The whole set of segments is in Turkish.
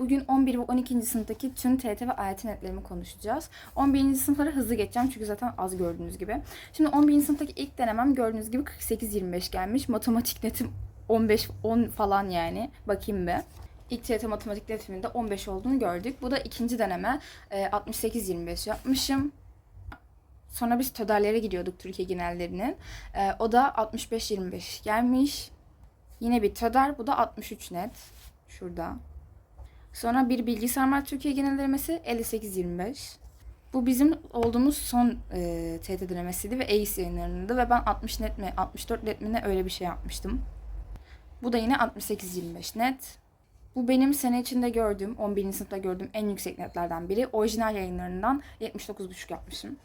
Bugün 11 ve 12. sınıftaki tüm TET ve AYT netlerimi konuşacağız. 11. sınıfları hızlı geçeceğim çünkü zaten az gördüğünüz gibi. Şimdi 11. sınıftaki ilk denemem gördüğünüz gibi 48-25 gelmiş. Matematik netim 15 10 falan yani. Bakayım bir. İlk TYT matematik netiminde 15 olduğunu gördük. Bu da ikinci deneme. Ee, 68-25 yapmışım. Sonra biz TÖDER'lere gidiyorduk Türkiye genellerinin. Ee, o da 65-25 gelmiş. Yine bir TÖDER. Bu da 63 net. Şurada. Sonra bir bilgisayar mühendisliği Türkiye genel denemesi 58-25. Bu bizim olduğumuz son e, TET denemesiydi ve ACE yayınlarında ve ben 60 net mi 64 net mi ne öyle bir şey yapmıştım. Bu da yine 68-25 net. Bu benim sene içinde gördüğüm, 11. sınıfta gördüğüm en yüksek netlerden biri. Orijinal yayınlarından 79,5 yapmışım.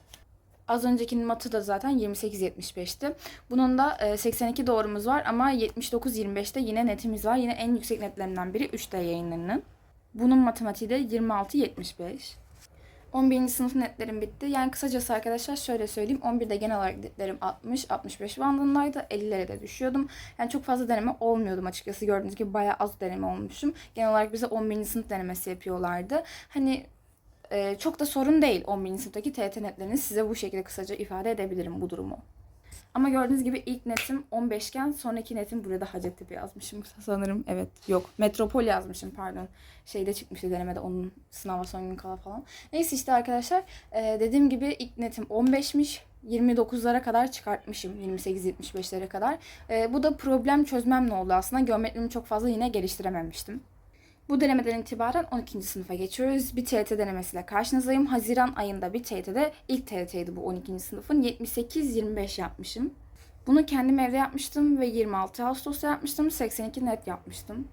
Az öncekinin matı da zaten 28-75'ti. Bunun da e, 82 doğrumuz var ama 79-25'te yine netimiz var. Yine en yüksek netlerinden biri 3D yayınlarının. Bunun matematiği de 26-75. 11. sınıf netlerim bitti. Yani kısacası arkadaşlar şöyle söyleyeyim. 11'de genel olarak netlerim 60-65 bandındaydı. 50'lere de düşüyordum. Yani çok fazla deneme olmuyordum açıkçası. Gördüğünüz gibi bayağı az deneme olmuşum. Genel olarak bize 11. sınıf denemesi yapıyorlardı. Hani e, çok da sorun değil 11. sınıftaki TET netlerini size bu şekilde kısaca ifade edebilirim bu durumu. Ama gördüğünüz gibi ilk netim 15 iken sonraki netim burada Hacettepe yazmışım sanırım. Evet yok Metropol yazmışım pardon. Şeyde çıkmıştı denemede onun sınava son gün kala falan. Neyse işte arkadaşlar e, dediğim gibi ilk netim 15'miş. 29'lara kadar çıkartmışım. 28-75'lere kadar. E, bu da problem çözmemle oldu aslında. Geometrimi çok fazla yine geliştirememiştim. Bu denemeden itibaren 12. sınıfa geçiyoruz. Bir TYT denemesiyle karşınızdayım. Haziran ayında bir TYT'de ilk TYT'ydi bu 12. sınıfın. 78-25 yapmışım. Bunu kendim evde yapmıştım ve 26 Ağustos'ta yapmıştım. 82 net yapmıştım.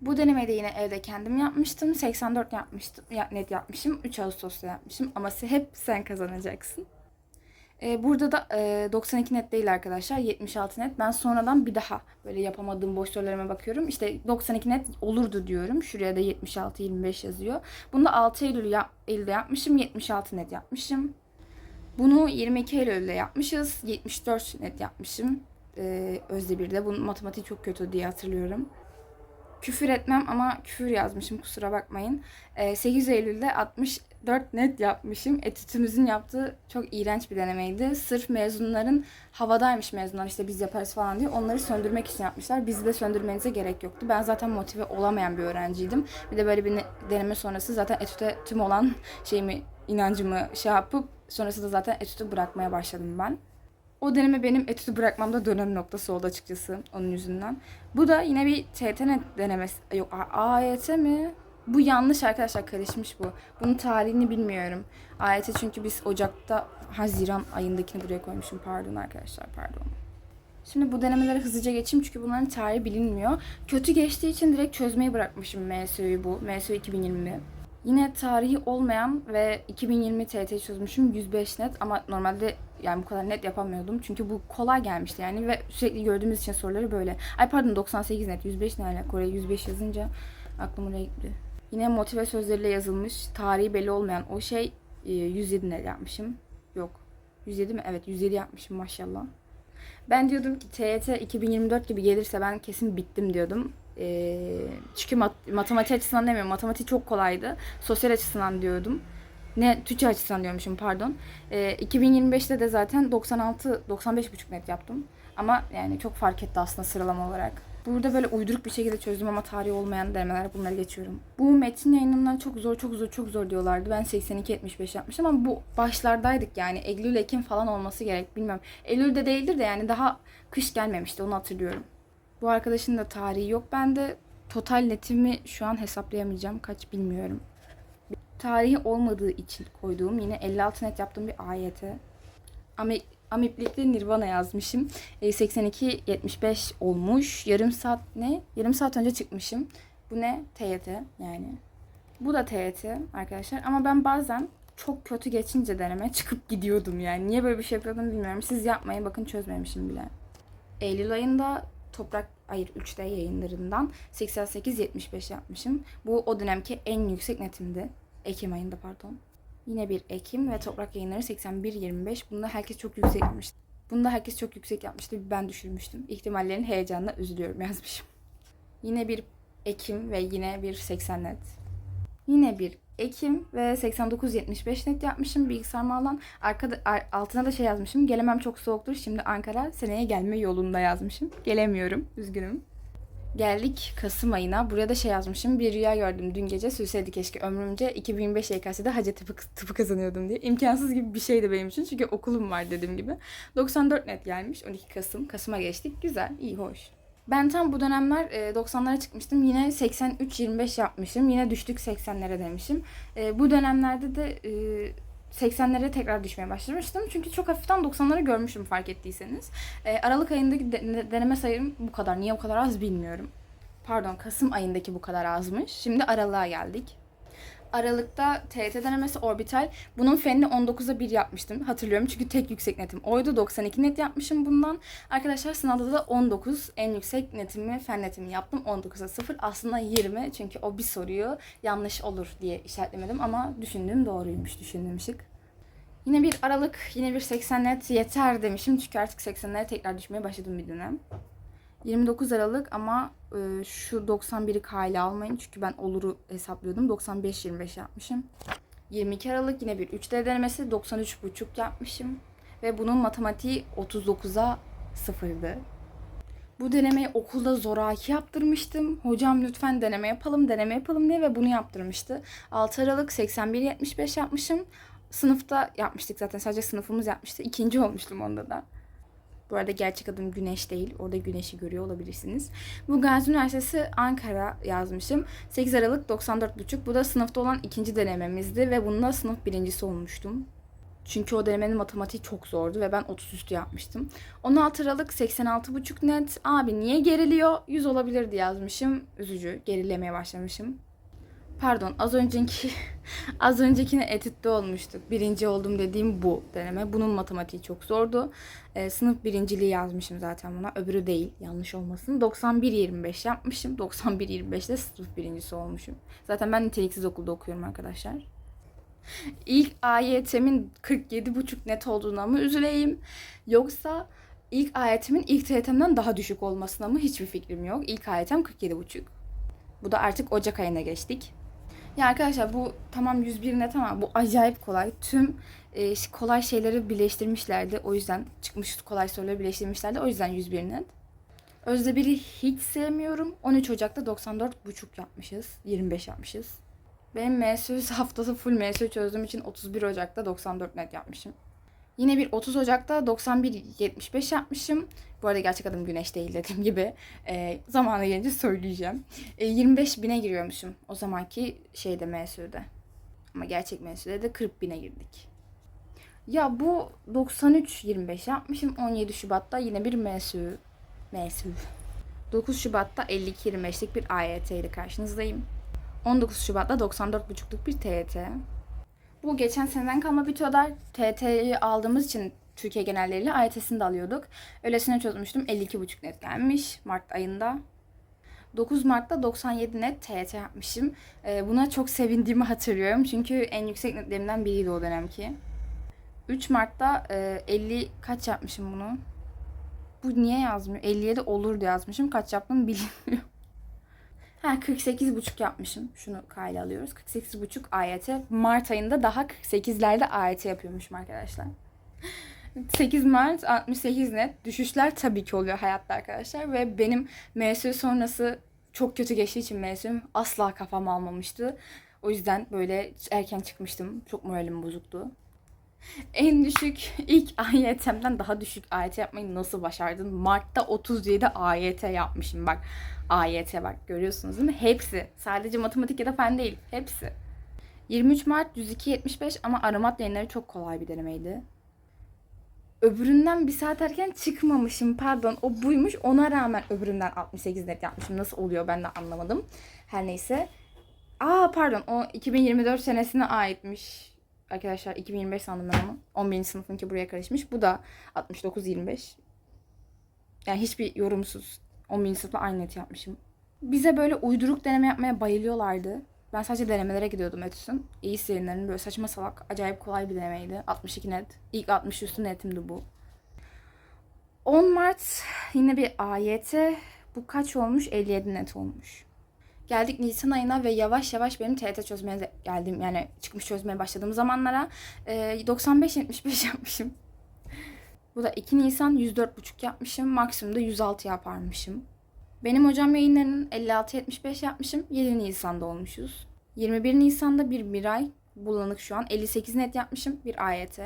Bu denemeyi de yine evde kendim yapmıştım. 84 yapmıştım, ya- net yapmışım. 3 Ağustos'ta yapmışım. Ama hep sen kazanacaksın. Ee, burada da e, 92 net değil arkadaşlar. 76 net. Ben sonradan bir daha böyle yapamadığım boş sorularıma bakıyorum. İşte 92 net olurdu diyorum. Şuraya da 76-25 yazıyor. Bunu da 6 Eylül yap, Eylül'de yapmışım. 76 net yapmışım. Bunu 22 Eylül'de yapmışız. 74 net yapmışım. Ee, Özdebir'de. Bunun matematiği çok kötü diye hatırlıyorum. Küfür etmem ama küfür yazmışım kusura bakmayın. Ee, 8 Eylül'de 64 net yapmışım. Etütümüzün yaptığı çok iğrenç bir denemeydi. Sırf mezunların havadaymış mezunlar işte biz yaparız falan diye onları söndürmek için yapmışlar. Bizi de söndürmenize gerek yoktu. Ben zaten motive olamayan bir öğrenciydim. Bir de böyle bir ne- deneme sonrası zaten etüte tüm olan şeyimi, inancımı şey yapıp sonrasında zaten etütü bırakmaya başladım ben. O deneme benim etütü bırakmamda dönem noktası oldu açıkçası onun yüzünden. Bu da yine bir TTN denemesi. Yok AYT mi? Bu yanlış arkadaşlar karışmış bu. Bunun tarihini bilmiyorum. AYT çünkü biz Ocak'ta Haziran ayındakini buraya koymuşum. Pardon arkadaşlar pardon. Şimdi bu denemelere hızlıca geçeyim çünkü bunların tarihi bilinmiyor. Kötü geçtiği için direkt çözmeyi bırakmışım MSÜ'yü bu. MSÜ 2020. Yine tarihi olmayan ve 2020 TT çözmüşüm 105 net ama normalde yani bu kadar net yapamıyordum. Çünkü bu kolay gelmişti yani ve sürekli gördüğümüz için soruları böyle. Ay pardon 98 net 105 ne alaka oraya 105 yazınca aklım oraya gitti. Yine motive sözleriyle yazılmış tarihi belli olmayan o şey e, 107 net yapmışım. Yok 107 mi? Evet 107 yapmışım maşallah. Ben diyordum ki TYT 2024 gibi gelirse ben kesin bittim diyordum. Ee, çünkü mat- matematik açısından demiyorum. Matematik çok kolaydı. Sosyal açısından diyordum. Ne Türkçe açısından diyormuşum pardon. Ee, 2025'te de zaten 96 95,5 net yaptım. Ama yani çok fark etti aslında sıralama olarak. Burada böyle uyduruk bir şekilde çözdüm ama tarihi olmayan denemeler bunları geçiyorum. Bu metin yayınından çok zor çok zor çok zor diyorlardı. Ben 82-75 yapmıştım ama bu başlardaydık yani. Eylül Ekim falan olması gerek bilmem. Eylül'de değildir de yani daha kış gelmemişti onu hatırlıyorum. Bu arkadaşın da tarihi yok. Ben de total netimi şu an hesaplayamayacağım. Kaç bilmiyorum. Tarihi olmadığı için koyduğum yine 56 net yaptığım bir AYT. Ama Amiplikte Nirvana yazmışım. E, 82-75 olmuş. Yarım saat ne? Yarım saat önce çıkmışım. Bu ne? TYT yani. Bu da TYT arkadaşlar. Ama ben bazen çok kötü geçince deneme çıkıp gidiyordum yani. Niye böyle bir şey yapıyordum bilmiyorum. Siz yapmayın bakın çözmemişim bile. Eylül ayında Toprak Hayır 3D yayınlarından 88-75 yapmışım. Bu o dönemki en yüksek netimdi. Ekim ayında pardon. Yine bir Ekim ve Toprak yayınları 81-25. Bunda herkes çok yüksek yapmıştı. Bunda herkes çok yüksek yapmıştı. Ben düşürmüştüm. İhtimallerin heyecanına üzülüyorum yazmışım. Yine bir Ekim ve yine bir 80 net. Yine bir Ekim ve 89-75 net yapmışım bilgisayar maldan. Arkada, ar- altına da şey yazmışım. Gelemem çok soğuktur. Şimdi Ankara seneye gelme yolunda yazmışım. Gelemiyorum. Üzgünüm. Geldik Kasım ayına. Buraya da şey yazmışım. Bir rüya gördüm dün gece. Sürseydi keşke ömrümce 2025 YKS'de Hacettepe tıpı kazanıyordum diye. İmkansız gibi bir şeydi benim için. Çünkü okulum var dediğim gibi. 94 net gelmiş. 12 Kasım. Kasım'a geçtik. Güzel, iyi, hoş. Ben tam bu dönemler e, 90'lara çıkmıştım. Yine 83-25 yapmışım. Yine düştük 80'lere demişim. E, bu dönemlerde de e, 80'lere tekrar düşmeye başlamıştım. Çünkü çok hafiften 90'ları görmüşüm fark ettiyseniz. E, Aralık ayındaki de- deneme sayım bu kadar. Niye bu kadar az bilmiyorum. Pardon Kasım ayındaki bu kadar azmış. Şimdi Aralık'a geldik. Aralık'ta TET denemesi orbital. Bunun fenini 19'a 1 yapmıştım. Hatırlıyorum çünkü tek yüksek netim oydu. 92 net yapmışım bundan. Arkadaşlar sınavda da 19 en yüksek netimi, fen netimi yaptım. 19'a 0. Aslında 20 çünkü o bir soruyu yanlış olur diye işaretlemedim ama düşündüğüm doğruymuş, düşündüğüm şık. Yine bir Aralık, yine bir 80 net yeter demişim. Çünkü artık 80'lere tekrar düşmeye başladım bir dönem. 29 Aralık ama e, şu 91'i kale almayın çünkü ben oluru hesaplıyordum. 95-25 yapmışım. 22 Aralık yine bir 3D denemesi 93,5 yapmışım. Ve bunun matematiği 39'a sıfırdı. Bu denemeyi okulda zoraki yaptırmıştım. Hocam lütfen deneme yapalım, deneme yapalım diye ve bunu yaptırmıştı. 6 Aralık 81-75 yapmışım. Sınıfta yapmıştık zaten sadece sınıfımız yapmıştı. İkinci olmuştum onda da. Bu arada gerçek adım Güneş değil. Orada Güneş'i görüyor olabilirsiniz. Bu Gazi Üniversitesi Ankara yazmışım. 8 Aralık 94,5. Bu da sınıfta olan ikinci denememizdi ve bunda sınıf birincisi olmuştum. Çünkü o denemenin matematiği çok zordu ve ben 30 üstü yapmıştım. 16 Aralık 86,5 net. Abi niye geriliyor? 100 olabilirdi yazmışım. Üzücü. Gerilemeye başlamışım. Pardon az önceki az öncekine etütte olmuştuk. Birinci oldum dediğim bu deneme. Bunun matematiği çok zordu. Ee, sınıf birinciliği yazmışım zaten buna. Öbürü değil. Yanlış olmasın. 91-25 yapmışım. 91-25'te sınıf birincisi olmuşum. Zaten ben niteliksiz okulda okuyorum arkadaşlar. İlk AYT'min 47,5 net olduğuna mı üzüleyim? Yoksa ilk AYT'min ilk TYT'mden daha düşük olmasına mı hiçbir fikrim yok. İlk AYT'm 47,5. Bu da artık Ocak ayına geçtik. Ya arkadaşlar bu tamam 101 net ama bu acayip kolay. Tüm e, kolay şeyleri birleştirmişlerdi. O yüzden çıkmış kolay soruları birleştirmişlerdi. O yüzden 101 net. Özde biri hiç sevmiyorum. 13 Ocak'ta 94,5 yapmışız. 25 yapmışız. Benim MSÜ haftası full MSÜ çözdüğüm için 31 Ocak'ta 94 net yapmışım. Yine bir 30 Ocak'ta 91-75 yapmışım. Bu arada gerçek adım Güneş değil dediğim gibi. E, zamanı gelince söyleyeceğim. E, 25 bine giriyormuşum o zamanki şeyde MSÜ'de. Ama gerçek MSÜ'de de 40 bine girdik. Ya bu 93-25 yapmışım. 17 Şubat'ta yine bir MSÜ. MSÜ. 9 Şubat'ta 52-25'lik bir AYT ile karşınızdayım. 19 Şubat'ta 94,5'luk bir TYT. Bu geçen seneden kalma bir TODAR. TYT'yi aldığımız için Türkiye genelleriyle AYT'sini de alıyorduk. Öylesine çözmüştüm. 52,5 net gelmiş Mart ayında. 9 Mart'ta 97 net TYT yapmışım. Ee, buna çok sevindiğimi hatırlıyorum. Çünkü en yüksek netlerimden biriydi o dönemki. 3 Mart'ta e, 50 kaç yapmışım bunu? Bu niye yazmıyor? 57 olurdu yazmışım. Kaç yaptım bilmiyorum. Ha 48,5 yapmışım. Şunu kayla alıyoruz. 48,5 AYT. Mart ayında daha 48'lerde AYT yapıyormuşum arkadaşlar. 8 Mart 68 net. Düşüşler tabii ki oluyor hayatta arkadaşlar. Ve benim MSÜ sonrası çok kötü geçtiği için MSÜ'm asla kafam almamıştı. O yüzden böyle erken çıkmıştım. Çok moralim bozuktu. En düşük ilk AYT'mden daha düşük AYT yapmayı nasıl başardın? Mart'ta 37 AYT yapmışım bak. AYT bak görüyorsunuz değil mi? Hepsi. Sadece matematik ya da fen değil. Hepsi. 23 Mart 102.75 ama aramat yayınları çok kolay bir denemeydi. Öbüründen bir saat erken çıkmamışım pardon o buymuş ona rağmen öbüründen 68 net yapmışım. Nasıl oluyor ben de anlamadım. Her neyse. Aa pardon o 2024 senesine aitmiş. Arkadaşlar 2025 sandım ben onu. 11. sınıfınki buraya karışmış. Bu da 69-25. Yani hiçbir yorumsuz 11. sınıfta aynı net yapmışım. Bize böyle uyduruk deneme yapmaya bayılıyorlardı. Ben sadece denemelere gidiyordum Etüs'ün. İyi serilerinin böyle saçma salak, acayip kolay bir denemeydi. 62 net. İlk 60 üstü netimdi bu. 10 Mart yine bir AYT. Bu kaç olmuş? 57 net olmuş. Geldik Nisan ayına ve yavaş yavaş benim TYT çözmeye geldim. Yani çıkmış çözmeye başladığım zamanlara. Ee, 95-75 yapmışım. Bu da 2 Nisan 104,5 yapmışım. Maksimumda 106 yaparmışım. Benim hocam yayınlarının 56-75 yapmışım. 7 Nisan'da olmuşuz. 21 Nisan'da bir Miray bulanık şu an. 58 net yapmışım. Bir AYT.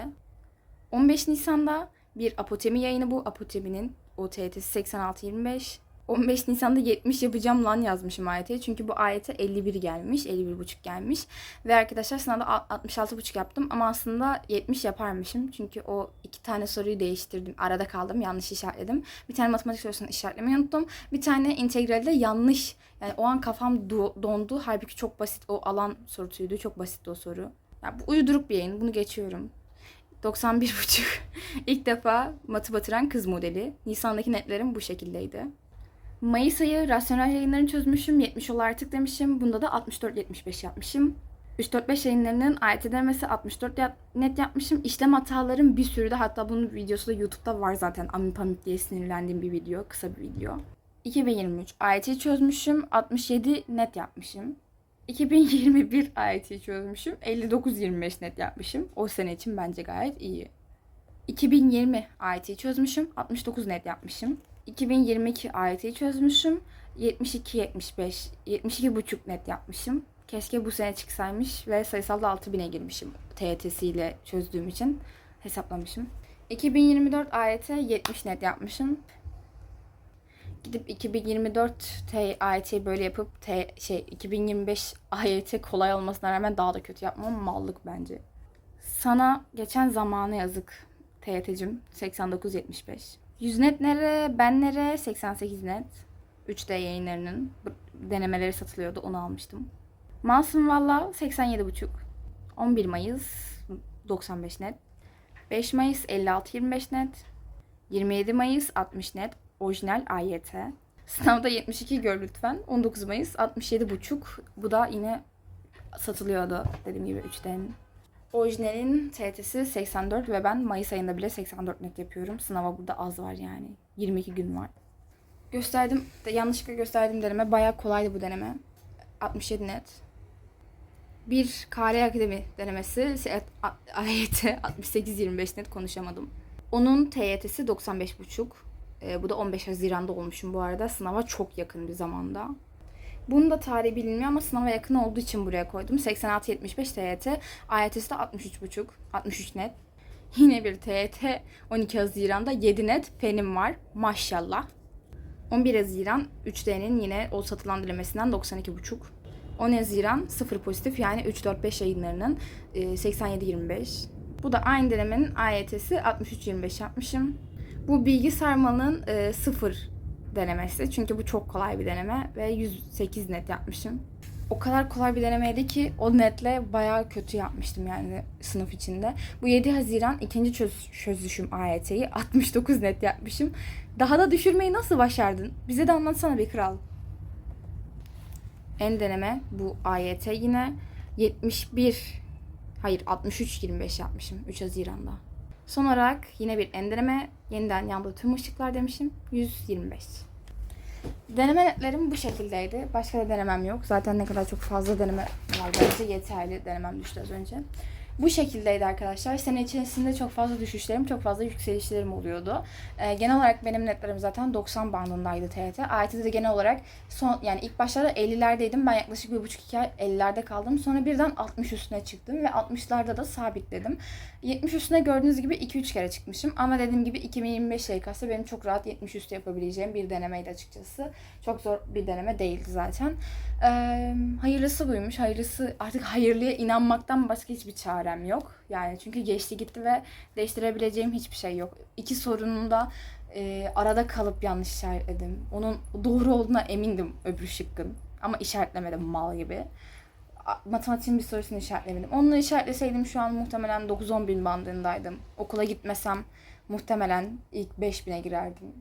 15 Nisan'da bir apotemi yayını bu. Apoteminin OTT'si 86-25. 15 Nisan'da 70 yapacağım lan yazmışım AYT'ye. Çünkü bu AYT 51 gelmiş. 51,5 gelmiş. Ve arkadaşlar sınavda 66,5 yaptım. Ama aslında 70 yaparmışım. Çünkü o iki tane soruyu değiştirdim. Arada kaldım. Yanlış işaretledim. Bir tane matematik sorusunu işaretlemeyi unuttum. Bir tane integralde yanlış. Yani o an kafam do- dondu. Halbuki çok basit o alan sorusuydu. Çok basit o soru. Ya bu uyduruk bir yayın. Bunu geçiyorum. 91,5. İlk defa matı batıran kız modeli. Nisan'daki netlerim bu şekildeydi. Mayıs ayı rasyonel yayınlarını çözmüşüm. 70 ol artık demişim. Bunda da 64-75 yapmışım. 3-4-5 yayınlarının AYT denemesi 64 yap- net yapmışım. İşlem hatalarım bir sürü de hatta bunun videosu da YouTube'da var zaten. Amip amip diye sinirlendiğim bir video. Kısa bir video. 2023 AYT çözmüşüm. 67 net yapmışım. 2021 AYT çözmüşüm. 59-25 net yapmışım. O sene için bence gayet iyi. 2020 AYT çözmüşüm. 69 net yapmışım. 2022 AYT çözmüşüm. 72-75, 72,5 net yapmışım. Keşke bu sene çıksaymış ve sayısalda 6000'e girmişim. TYT'siyle çözdüğüm için hesaplamışım. 2024 AYT 70 net yapmışım. Gidip 2024 T AYT'yi böyle yapıp T şey 2025 AYT kolay olmasına rağmen daha da kötü yapmam mallık bence. Sana geçen zamanı yazık TYT'cim 89-75. 100 net nere, ben nere 88 net. 3D yayınlarının denemeleri satılıyordu onu almıştım. Masum Valla 87,5. 11 Mayıs 95 net. 5 Mayıs 56-25 net. 27 Mayıs 60 net. Orijinal AYT. Sınavda 72 gör lütfen. 19 Mayıs 67,5. Bu da yine satılıyordu dediğim gibi 3D'nin. Orijinalin TT'si 84 ve ben Mayıs ayında bile 84 net yapıyorum. Sınava burada az var yani. 22 gün var. Gösterdim, de yanlışlıkla gösterdiğim deneme bayağı kolaydı bu deneme. 67 net. Bir KL Akademi denemesi AYT 68-25 net konuşamadım. Onun TYT'si 95,5. Ee, bu da 15 Haziran'da olmuşum bu arada. Sınava çok yakın bir zamanda. Bunun da tarihi bilinmiyor ama sınava yakın olduğu için buraya koydum. 86-75 TYT. AYT'si de 63,5. 63 net. Yine bir TYT 12 Haziran'da 7 net fenim var. Maşallah. 11 Haziran 3D'nin yine o satılan dilemesinden 92,5. 10 Haziran 0 pozitif yani 3-4-5 yayınlarının e, 87-25. Bu da aynı denemenin AYT'si 63-25 yapmışım. Bu bilgi sarmalının e, 0 denemesi. Çünkü bu çok kolay bir deneme ve 108 net yapmışım. O kadar kolay bir denemeydi ki o netle bayağı kötü yapmıştım yani sınıf içinde. Bu 7 Haziran ikinci çöz, çözüşüm AYT'yi 69 net yapmışım. Daha da düşürmeyi nasıl başardın? Bize de anlatsana bir kral. En deneme bu AYT yine 71 hayır 63 25 yapmışım 3 Haziran'da. Son olarak yine bir en deneme yeniden yandı tüm ışıklar demişim 125. Deneme netlerim bu şekildeydi. Başka da denemem yok. Zaten ne kadar çok fazla deneme var bence yeterli. Denemem düştü az önce. Bu şekildeydi arkadaşlar. Sene içerisinde çok fazla düşüşlerim, çok fazla yükselişlerim oluyordu. Ee, genel olarak benim netlerim zaten 90 bandındaydı TYT. AYT'de de genel olarak son yani ilk başlarda 50'lerdeydim. Ben yaklaşık bir buçuk iki ay 50'lerde kaldım. Sonra birden 60 üstüne çıktım ve 60'larda da sabitledim. 70 üstüne gördüğünüz gibi 2-3 kere çıkmışım. Ama dediğim gibi 2025 YKS benim çok rahat 70 üstü yapabileceğim bir denemeydi açıkçası. Çok zor bir deneme değildi zaten. Ee, hayırlısı buymuş. Hayırlısı artık hayırlıya inanmaktan başka hiçbir çarem yok. Yani çünkü geçti gitti ve değiştirebileceğim hiçbir şey yok. İki sorunun da e, arada kalıp yanlış işaretledim. Onun doğru olduğuna emindim öbür şıkkın. Ama işaretlemedim mal gibi. Matematiğin bir sorusunu işaretlemedim. Onu işaretleseydim şu an muhtemelen 9-10 bin bandındaydım. Okula gitmesem muhtemelen ilk 5000'e girerdim.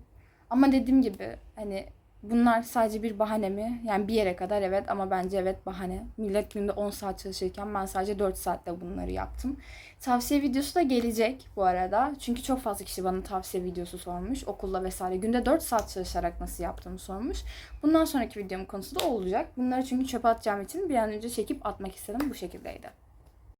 Ama dediğim gibi hani Bunlar sadece bir bahane mi? Yani bir yere kadar evet ama bence evet bahane. Millet günde 10 saat çalışırken ben sadece 4 saatte bunları yaptım. Tavsiye videosu da gelecek bu arada. Çünkü çok fazla kişi bana tavsiye videosu sormuş. Okulla vesaire. Günde 4 saat çalışarak nasıl yaptığımı sormuş. Bundan sonraki videomun konusu da olacak. Bunları çünkü çöpe atacağım için bir an önce çekip atmak istedim. Bu şekildeydi.